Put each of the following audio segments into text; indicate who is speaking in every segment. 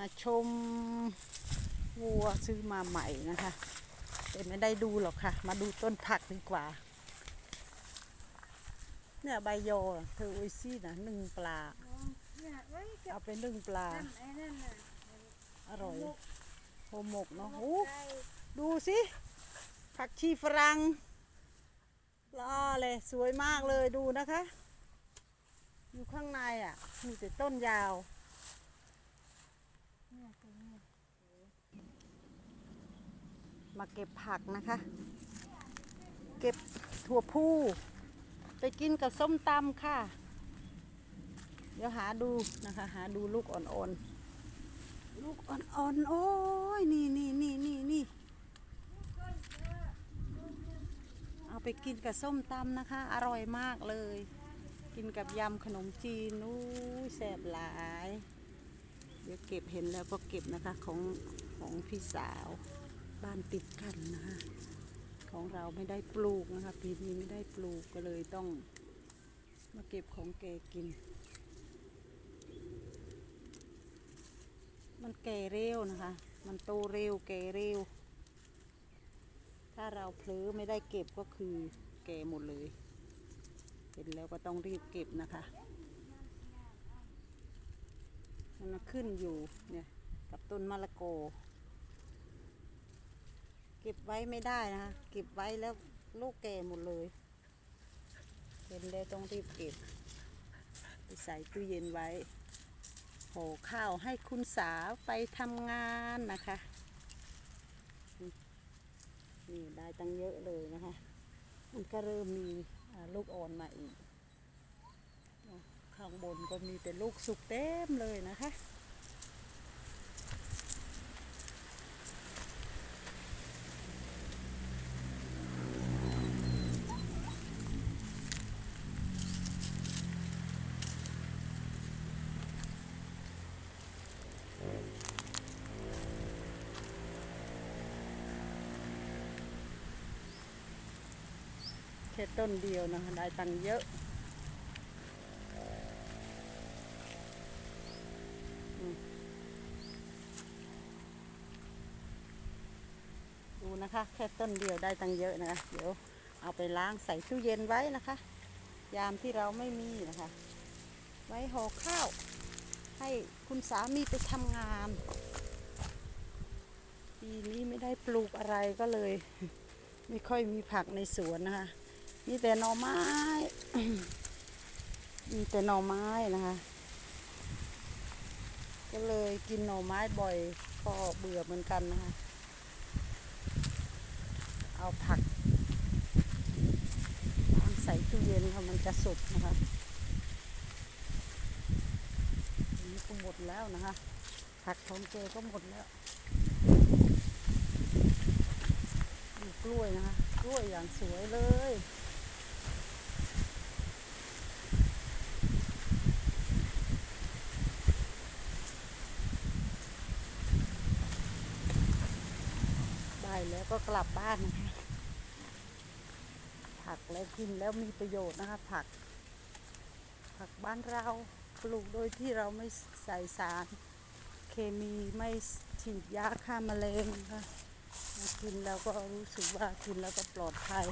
Speaker 1: มาชมวัวซื้อมาใหม่นะคะ แต่ไม่ได้ดูหรอกค่ะ มาดูต้นผักดีกว่า เนี่ยใบยอเธอโอ้ยซี่นะนึ่งปลา
Speaker 2: เนี่ยเอ้ยกับ
Speaker 1: เอาไปนึ่งปลา
Speaker 2: นั่นไอ้นั่นน่ะ
Speaker 1: อร่อยโฮหมกเนาะ
Speaker 2: หม
Speaker 1: โอ้
Speaker 2: กไก่
Speaker 1: ดูสิ ผักชีฝรั่งล่อเลยสวยมากเลยดูนะคะ อยู่ข้างในอะ มีแต่ต้นยาว
Speaker 2: เนี่ยตรงเนี้ย
Speaker 1: มาเก็บผักนะคะ เก็บถั่วพูไปกินกับส้มตำค่ะ เดี๋ยวหาดูนะคะ หาดูลูกอ่อนๆ ลูกอ่อนๆ โอ้ย นี่นี่นี่นี่นี่เอาไปกินกับส้มตำนะคะ อร่อยมากเลย กินกับยำขนมจีนนู้แซ่บหลาย ดี๋ยวเก็บเห็นแล้วก็เก็บนะคะของของพี่สาวบ้านติดกันนะคะของเราไม่ได้ปลูกนะคะปีนี้ไม่ได้ปลูกก็เลยต้องมาเก็บของแกกิน มันแก่เร็วนะคะ มันโตเร็วแก่เร็ว ถ้าเราเผลอไม่ได้เก็บก็คือแก่หมดเลย เห็นแล้วก็ต้องรีบเก็บนะคะ มันขึ้นอยู่เนี่ยกับต้นมะละโก เก็บไว้ไม่ได้นะคะเก็บไว้แล้วลูกแก่หมดเลยเห็นแล้ต้องรีบเก็บไปใส่ตู้เย็นไว้ห่อข้าวให้คุณสาวไปทำงานนะคะนี่ได้ตั้งเยอะเลยนะคะ มันก็เริ่มมีลูกอ่อนมาอีก ข้างบนก็มีแต่ลูกสุกเต็มเลยนะคะแค่ต้นเดียวนะคะได้ตังค์เยอะอืมดู นะคะ แค่ต้นเดียวได้ตังเยอะนะคะ เดี๋ยวเอาไปล้างใส่ตู้เย็นไว้นะคะ ยามที่เราไม่มีนะคะ ไว้ห่อข้าว ให้คุณสามีไปทำงาน ปีนี้ไม่ได้ปลูกอะไรก็เลย ไม่ค่อยมีผักในสวนนะคะ มีแต่หน่อไม้ มีแต่หน่อไม้นะคะก็เลยกินหน่อไม้บ่อยก็เบื่อเหมือนกันนะคะ เอาผักล้างใส่ตู้เย็นค่ะมันจะสุกนะคะนี้ก็หมดแล้วนะคะ ผักของเจก็หมดแล้วมีกล้วยนะคะกล้วยอย่างสวยเลยได้แล้วก็กลับบ้านนะคะ ผักแล้วกินแล้วมีประโยชน์นะคะผัก ผักบ้านเราปลูกโดยที่เราไม่ใส่สาร เคมีไม่ฉีดยาฆ่าแมลงนะคะกินแล้วก็รู้สึกว่ากินแล้วก็ปลอดภัย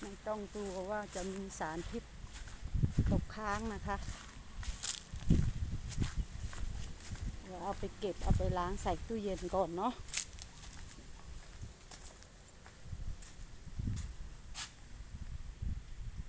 Speaker 1: ไม่ต้องกลัวว่าจะมีสารพิษตกค้างนะคะเดี๋ยวเอาไปเก็บเอาไปล้างใส่ตู้เย็นก่อนเนาะ